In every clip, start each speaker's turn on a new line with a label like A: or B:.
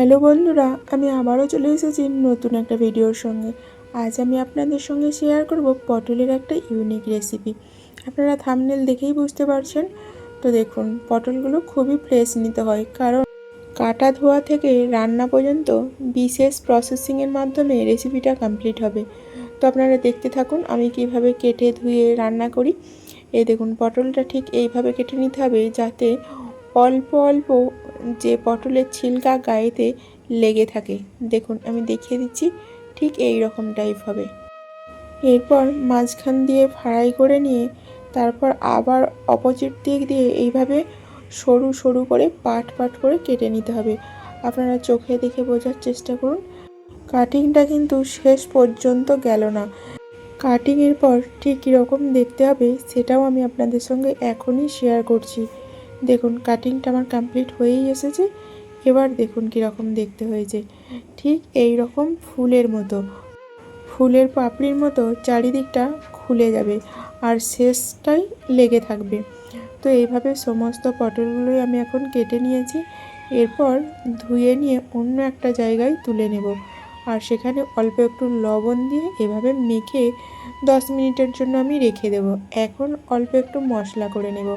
A: Hello বন্ধুরা, আমি আবারও চলে এসেছি নতুন একটা ভিডিওর সঙ্গে। আজ আমি আপনাদের সঙ্গে শেয়ার করব পটলের একটা ইউনিক রেসিপি আপনারা থামনেল দেখেই বুঝতে পারছেন। তো দেখুন, পটলগুলো খুবই ফ্রেশ নিতে হয়, কারণ কাটা ধোয়া থেকে রান্না পর্যন্ত বিশেষ প্রসেসিংয়ের মাধ্যমে রেসিপিটা কমপ্লিট হবে। তো আপনারা দেখতে থাকুন, আমি কীভাবে কেটে ধুয়ে রান্না করি। এই দেখুন, পটলটা ঠিক এইভাবে কেটে নিতে হবে যাতে অল্প অল্প যে পটলের ছিলকা গায়েতে লেগে থাকে। দেখুন, আমি দেখিয়ে দিচ্ছি, ঠিক এই রকম টাইপ হবে। এরপর মাঝখান দিয়ে ফ্রাই করে নিয়ে, তারপর আবার অপোজিট দিক দিয়ে এইভাবে সরু সরু করে পাট পাট করে কেটে নিতে হবে। আপনারা চোখে দেখে বোঝার চেষ্টা করুন। কাটিংটা কিন্তু শেষ পর্যন্ত গেল না। কাটিংয়ের পর ঠিক কীরকম দেখতে হবে সেটাও আমি আপনাদের সঙ্গে এখনই শেয়ার করছি। দেখুন কাটিংটা আমার কমপ্লিট হয়েই এসেছে। এবার দেখুন কীরকম দেখতে হয়েছে। ঠিক এই রকম ফুলের মতো। ফুলের পাপড়ির মতো চারিদিকটা খুলে যাবে আর শেষটাই লেগে থাকবে। তো এইভাবে সমস্ত পটলগুলোই আমি এখন কেটে নিয়েছি। এরপর ধুয়ে নিয়ে অন্য একটা জায়গায় তুলে নেব। আর সেখানে অল্প একটু লবণ দিয়ে এভাবে মেখে দশ মিনিটের জন্য আমি রেখে দেব। এখন অল্প একটু মশলা করে নেব।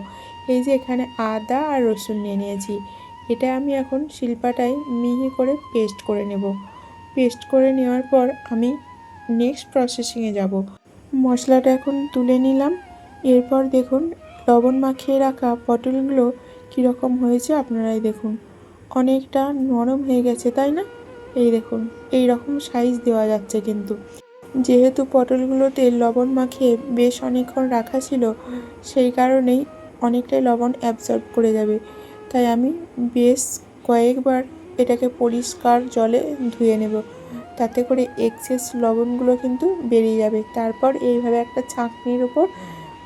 A: এই যে এখানে আদা আর রসুন নিয়ে নিয়েছি। এটা আমি এখন শিল্পাটায় মিহি করে পেস্ট করে নেব। পেস্ট করে নেওয়ার পর আমি নেক্সট প্রসেসিংয়ে যাব। মশলাটা এখন তুলে নিলাম। এরপর দেখুন, লবণ মাখিয়ে রাখা পটলগুলো কীরকম হয়েছে আপনারাই দেখুন। অনেকটা নরম হয়ে গেছে, তাই না? এই দেখুন, এই রকম সাইজ দেওয়া যাচ্ছে কিন্তু। যেহেতু পটলগুলোতে লবণ মাখিয়ে বেশ অনেকক্ষণ রাখা ছিল, সেই কারণেই অনেকটাই লবণ অ্যাবজর্ব করে যাবে। তাই আমি বেশ কয়েকবার এটাকে পরিষ্কার জলে ধুয়ে নেব। তাতে করে এক্সেস লবণগুলো কিন্তু বেরিয়ে যাবে। তারপর এইভাবে একটা ছাঁকনির ওপর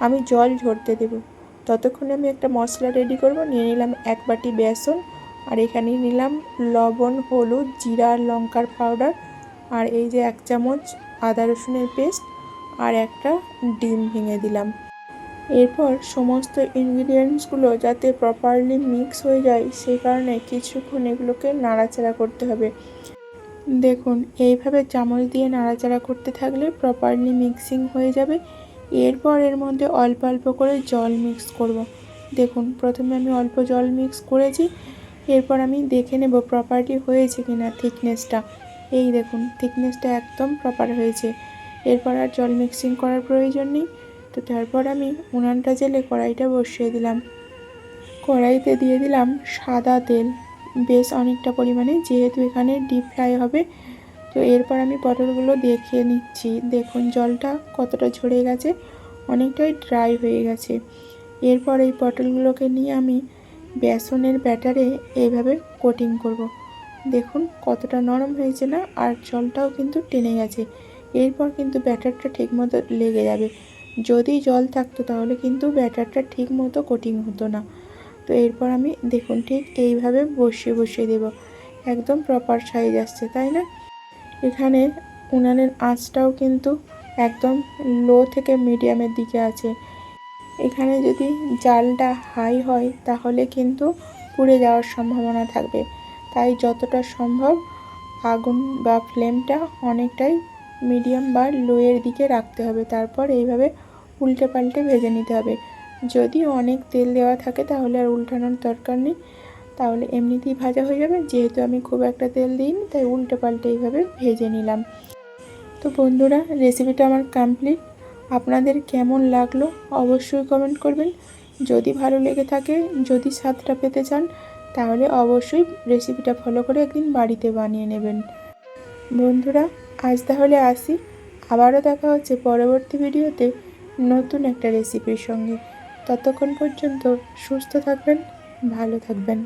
A: আমি জল ঝরতে দেব। ততক্ষণে আমি একটা মশলা রেডি করব, নিয়ে নিলাম এক বাটি বেসন আর এখানে নিলাম লবণ, হলুদ, জিরা, লঙ্কার পাউডার আর এই যে এক চামচ আদা রসুনের পেস্ট আর একটা ডিম ভেঙে দিলাম। এরপর সমস্ত ইনগ্রিডিয়েন্টসগুলো যাতে প্রপারলি মিক্স হয়ে যায়, সেই কারণে কিছুক্ষণ এগুলোকে নাড়াচাড়া করতে হবে। দেখুন, এইভাবে চামচ দিয়ে নাড়াচাড়া করতে থাকলে প্রপারলি মিক্সিং হয়ে যাবে। এরপর এর মধ্যে অল্প অল্প করে জল মিক্স করব। দেখুন, প্রথমে আমি অল্প জল মিক্স করেছি। এরপর আমি দেখে নেব প্রপারলি হয়েছে কি না থিকনেসটা এই দেখুন থিকনেসটা একদম প্রপার হয়েছে। এরপর আর জল মিক্সিং করার প্রয়োজন নেই। তো তারপর আমি উনানটা জেলে কড়াইটা বসিয়ে দিলাম। কড়াইতে দিয়ে দিলাম সাদা তেল। বেশ অনেকটা পরিমাণে, যেহেতু এখানে ডিপ ফ্রাই হবে, তো এরপর আমি পটলগুলো দেখিয়ে নিচ্ছি। দেখুন, জলটা কতটা ঝরে গেছে, অনেকটাই ড্রাই হয়ে গেছে। এরপর এই পটলগুলোকে নিয়ে আমি বেসনের ব্যাটারে এইভাবে কোটিং করব। দেখুন, কতটা নরম হয়েছে না, আর জলটাও কিন্তু টেনে গেছে। এরপর কিন্তু ব্যাটারটা ঠিকমতো লেগে যাবে। যদি জল থাকতো তাহলে কিন্তু ব্যাটারটা ঠিক মতো কোটিং হতো না। তো এরপর আমি দেখুন ঠিক এইভাবে বসিয়ে বসিয়ে দেব। একদম প্রপার সাইজ আসছে, তাই না? এখানে উনানের আঁচটাও কিন্তু একদম লো থেকে মিডিয়ামের দিকে আছে। এখানে যদি জালটা হাই হয় তাহলে কিন্তু পুড়ে যাওয়ার সম্ভাবনা থাকবে। তাই যতটা সম্ভব আগুন বা ফ্লেমটা অনেকটাই মিডিয়াম বা লোয়ের দিকে রাখতে হবে। তারপর এইভাবে উল্টে পাল্টে ভেজে নিতে হবে। যদি অনেক তেল দেওয়া থাকে তাহলে আর উল্টানোর দরকার নেই। তাহলে এমনিতেই ভাজা হয়ে যাবে। যেহেতু আমি খুব একটা তেল দিইনি, তাই উল্টে পাল্টে এইভাবে ভেজে নিলাম। তো বন্ধুরা রেসিপিটা আমার কমপ্লিট আপনাদের কেমন লাগল অবশ্যই কমেন্ট করবেন। যদি ভালো লেগে থাকে, যদি স্বাদটা পেতে চান, তাহলে অবশ্যই রেসিপিটা ফলো করে একদিন বাড়িতে বানিয়ে নেবেন। বন্ধুরা, আজ তাহলে আসি। আবারও দেখা হচ্ছে পরবর্তী ভিডিওতে নতুন একটা রেসিপির সঙ্গে। ততক্ষণ পর্যন্ত সুস্থ থাকবেন ভালো থাকবেন।